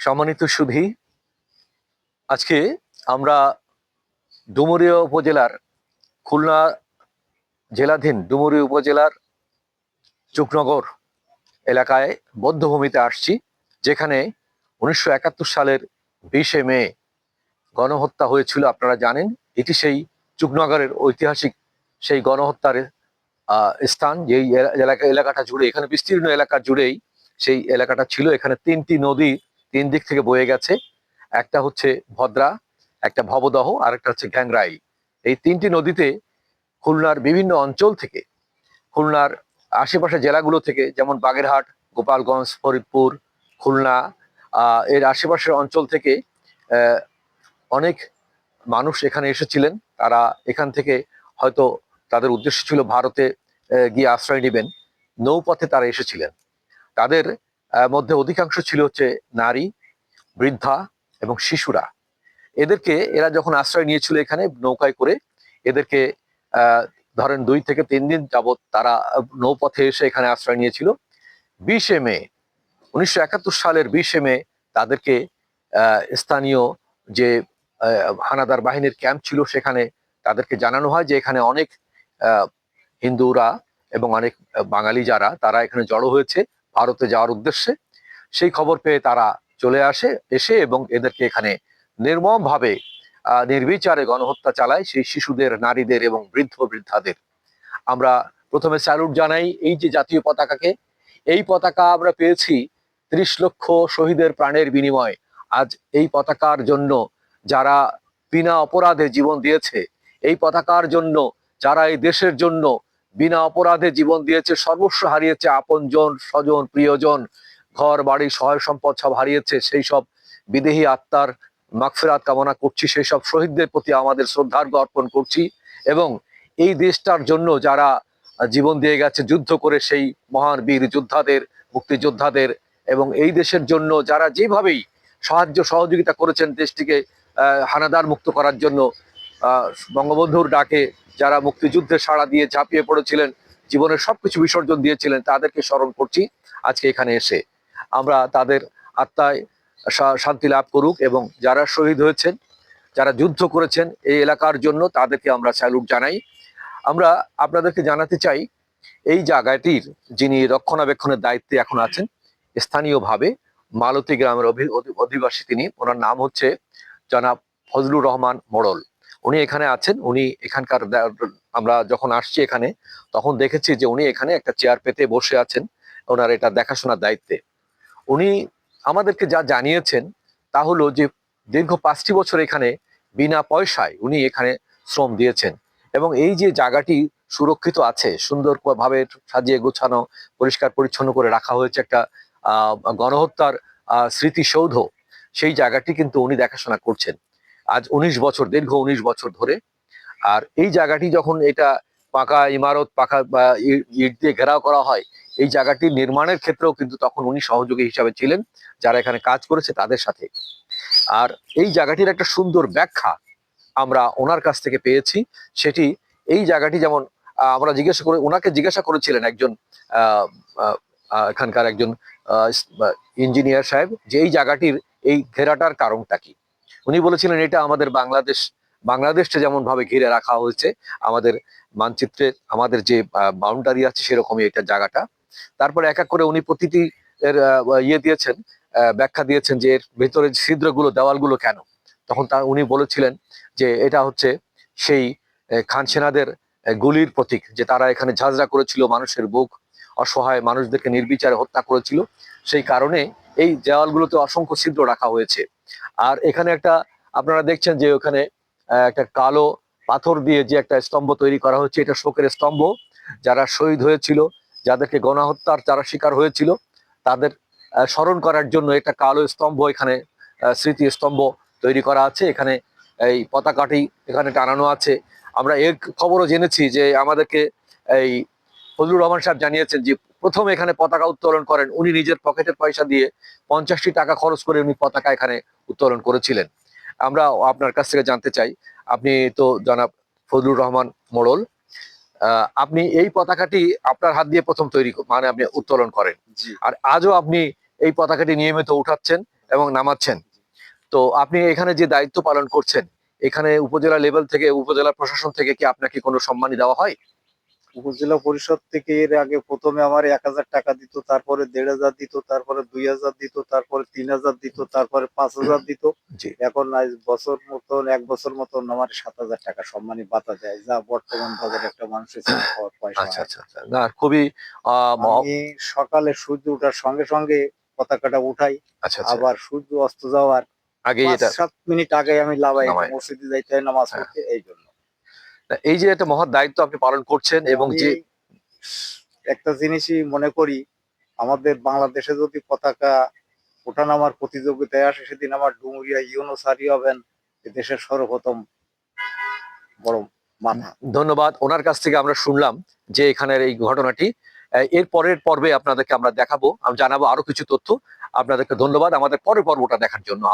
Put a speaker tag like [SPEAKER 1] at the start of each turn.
[SPEAKER 1] সম্মানিত সুধী, আজকে আমরা ডুমুরিয়া উপজেলার খুলনা জেলাধীন ডুমুরিয়া উপজেলার চুকনগর এলাকায় বদ্ধভূমিতে আসছি, যেখানে উনিশশো একাত্তর সালের বিশে মে গণহত্যা হয়েছিল, আপনারা জানেন। এটি সেই চুকনগরের ঐতিহাসিক সেই গণহত্যার স্থান। যেই এলা- এলাকা, এলাকাটা জুড়ে, এখানে বিস্তীর্ণ এলাকা জুড়েই সেই এলাকাটা ছিল। এখানে তিনটি নদী তিন দিক থেকে বয়ে গেছে। একটা হচ্ছে ভদ্রা, একটা ভবদহ, আর একটা হচ্ছে গ্যাংরাই এই তিনটি নদীতে খুলনার বিভিন্ন অঞ্চল থেকে, খুলনার আশেপাশে জেলাগুলো থেকে, যেমন বাগেরহাট, গোপালগঞ্জ, ফরিদপুর, খুলনা এর আশেপাশের অঞ্চল থেকে অনেক মানুষ এখানে এসেছিলেন। তারা এখান থেকে হয়তো তাদের উদ্দেশ্য ছিল ভারতে গিয়ে আশ্রয় নেবেন। নৌপথে তারা এসেছিলেন। তাদের মধ্যে অধিকাংশ ছিল হচ্ছে নারী, বৃদ্ধা এবং শিশুরা। এদেরকে এরা যখন আশ্রয় নিয়েছিল এখানে নৌকায় করে, এদেরকে ধরেন দুই থেকে তিন দিন যাবৎ তারা নৌপথে এসে এখানে আশ্রয় নিয়েছিল। বিশে মে, উনিশশো একাত্তর সালের বিশে মে তাদেরকে স্থানীয় যে হানাদার বাহিনীর ক্যাম্প ছিল সেখানে তাদেরকে জানানো হয় যে এখানে অনেক হিন্দুরা এবং অনেক বাঙালি যারা, তারা এখানে জড়ো হয়েছে। ভারতে যাওয়ার উদ্দেশ্যে সেই খবর পেয়ে তারা চলে আসে, এসে এবং এদেরকে এখানে নির্মম ভাবে নির্বিচারে গণহত্যা চালায় সেই শিশুদের, নারীদের এবং বৃদ্ধ বৃদ্ধাদের। আমরা প্রথমে স্যালুট জানাই এই যে জাতীয় পতাকাকে। এই পতাকা আমরা পেয়েছি ত্রিশ লক্ষ শহীদের প্রাণের বিনিময়। আজ এই পতাকার জন্য যারা বিনা অপরাধে জীবন দিয়েছে, এই পতাকার জন্য, যারা এই দেশের জন্য বিনা অপরাধে জীবন দিয়েছে, সর্বস্ব হারিয়েছে আপনজন, স্বজন, প্রিয়জন। ঘর, বাড়ি, সহায় সম্পদ সব হারিয়েছে, সেই সব বিদেহী আত্মার মাগফিরাত কামনা করছি, সেই সব শহীদদের প্রতি আমাদের শ্রদ্ধার্ঘ অর্পণ করছি এবং এই দেশটার জন্য যারা জীবন দিয়ে গেছে, যুদ্ধ করে সেই মহান বীর যোদ্ধাদের, মুক্তিযোদ্ধাদের এবং এই দেশের জন্য যারা যেভাবেই সাহায্য, সহযোগিতা করেছেন দেশটিকে হানাদার মুক্ত করার জন্য বঙ্গবন্ধুর ডাকে যারা মুক্তিযুদ্ধে সাড়া দিয়ে ঝাঁপিয়ে পড়েছিলেন জীবনের সবকিছু বিসর্জন দিয়েছিলেন, তাদেরকে স্মরণ করছি আজকে এখানে এসে। আমরা তাদের আত্মায় শান্তি লাভ করুক এবং যারা শহীদ হয়েছেন, যারা যুদ্ধ করেছেন এই এলাকার জন্য তাদেরকে আমরা স্যালুট জানাই। আমরা আপনাদেরকে জানাতে চাই, এই জায়গাটির যিনি রক্ষণাবেক্ষণের দায়িত্বে এখন আছেন, স্থানীয়ভাবে মালতী গ্রামের অধিবাসী তিনি। ওনার নাম হচ্ছে জনাব ফজলুর রহমান মোড়ল। উনি এখানে আছেন উনি এখানকার আমরা যখন আসছি এখানে তখন দেখেছি যে উনি এখানে একটা চেয়ার পেতে বসে আছেন ওনার এটা দেখাশোনার দায়িত্বে। উনি আমাদেরকে যা জানিয়েছেন তা হলো যে দীর্ঘ পাঁচটি বছর এখানে বিনা পয়সায় উনি এখানে শ্রম দিয়েছেন এবং এই যে জায়গাটি সুরক্ষিত আছে সুন্দর ভাবে সাজিয়ে গোছানো পরিষ্কার পরিচ্ছন্ন করে রাখা হয়েছে একটা আহ, গণহত্যার স্মৃতিসৌধ সেই জায়গাটি কিন্তু উনি দেখাশোনা করছেন। আজ উনিশ বছর, দীর্ঘ উনিশ বছর ধরে। আর এই জায়গাটি যখন এটা পাকা ইমারত, পাকা বা ইট দিয়ে ঘেরাও করা হয়, এই জায়গাটি নির্মাণের ক্ষেত্রেও কিন্তু তখন উনি সহযোগী হিসাবে ছিলেন, যারা এখানে কাজ করেছে তাদের সাথে। আর এই জায়গাটির একটা সুন্দর ব্যাখ্যা আমরা ওনার কাছ থেকে পেয়েছি। সেটি এই জায়গাটি যেমন আমরা জিজ্ঞাসা করে, ওনাকে জিজ্ঞাসা করেছিলেন একজন এখানকার একজন ইঞ্জিনিয়ার সাহেব, যে এই জায়গাটির এই ঘেরাটার কারণটা কি? উনি বলেছিলেন, এটা আমাদের বাংলাদেশ বাংলাদেশটা যেমন ভাবে ঘিরে রাখা হয়েছে, আমাদের মানচিত্রে আমাদের যে বাউন্ডারি আছে সেরকমই এটা জায়গাটা। তারপরে এক এক করে উনি প্রতিটি এর ইয়ে দিয়েছেন ব্যাখ্যা দিয়েছেন যে, এর ভেতরে ছিদ্রগুলো, দেওয়ালগুলো কেন? তখন তা, উনি বলেছিলেন যে, এটা হচ্ছে সেই খান সেনাদের গুলির প্রতীক, যে তারা এখানে ঝাঁঝরা করেছিল মানুষের বুক, অসহায় মানুষদেরকে নির্বিচারে হত্যা করেছিল। সেই কারণে এই দেওয়ালগুলোতে অসংখ্য ছিদ্র রাখা হয়েছে। আর এখানে একটা, আপনারা দেখছেন যে ওখানে একটা কালো পাথর দিয়ে যে একটা স্তম্ভ তৈরি করা হচ্ছে, এটা শোকের স্তম্ভ। যারা শহীদ হয়েছিল, যাদেরকে গণহত্যার যারা শিকার হয়েছিল, তাদের স্মরণ করার জন্য একটা কালো স্তম্ভ এখানে স্মৃতি স্তম্ভ তৈরি করা আছে। এখানে এই পতাকাটি এখানে টানানো আছে। আমরা এর খবরও জেনেছি যে আমাদেরকে এই ফজলুর রহমান সাহেব জানিয়েছেন যে প্রথম এখানে পতাকা উত্তোলন করেন। উনি নিজের পকেটের পয়সা দিয়ে পঞ্চাশটি টাকা খরচ করে উনি পতাকা এখানে উত্তোলন করেছিলেন। আমরা আপনার কাছ থেকে জানতে চাই আপনি তো জনাব ফজলুর রহমান মোড়ল আপনি এই পতাকাটি আপনার হাত দিয়ে প্রথম তৈরি মানে আপনি উত্তোলন করেন। আর আজও আপনি এই পতাকাটি নিয়মিত উঠাচ্ছেন এবং নামাচ্ছেন। তো আপনি এখানে যে দায়িত্ব পালন করছেন এখানে উপজেলা লেভেল থেকে উপজেলা প্রশাসন থেকে কি আপনাকে কোনো সম্মানী দেওয়া হয়?
[SPEAKER 2] উপজেলা পরিষদ থেকে এর আগে প্রথমে আমার এক হাজার টাকা দিত তারপরে দেড় হাজার দিত তারপরে দুই হাজার দিত তারপরে তিন হাজার দিত তারপরে পাঁচ হাজার দিত। এখন বছর মতন এক বছর মতন আমার সাত হাজার টাকা সম্মানী বাতা দেয় যা বর্তমান বাজারে একটা মানুষের পয়সা।
[SPEAKER 1] আচ্ছা আচ্ছা আচ্ছা। না খুবই আহ,
[SPEAKER 2] আমি সকালে সূর্য ওঠার সঙ্গে সঙ্গে পতাকাটা উঠাই
[SPEAKER 1] আচ্ছা আচ্ছা।
[SPEAKER 2] আবার সূর্য অস্ত যাওয়ার
[SPEAKER 1] আগে
[SPEAKER 2] সাত মিনিট আগে আমি লাভাই। মসজিদে যাইতে হয় নামাজ
[SPEAKER 1] হ্যাঁ।
[SPEAKER 2] পড়তে এই জন্য।
[SPEAKER 1] এই যে একটা মহৎ দায়িত্ব আপনি পালন করছেন এবং যে
[SPEAKER 2] একটা জিনিসই মনে করি আমাদের বাংলাদেশে যদি পতাকা ওঠানামার প্রতিযোগিতায় আসে সেদিন আমার ডুমুরিয়া ইউনোসারি হবেন দেশের সর্বপ্রথম বড় মাথা।
[SPEAKER 1] ধন্যবাদ। ওনার কাছ থেকে আমরা শুনলাম যে এখানের এই ঘটনাটি। এর পরের পর্বে আপনাদেরকে আমরা দেখাবো আমি জানাব আরও কিছু তথ্য। আপনাদেরকে ধন্যবাদ। আমাদের পরের পর্বটা দেখার জন্য।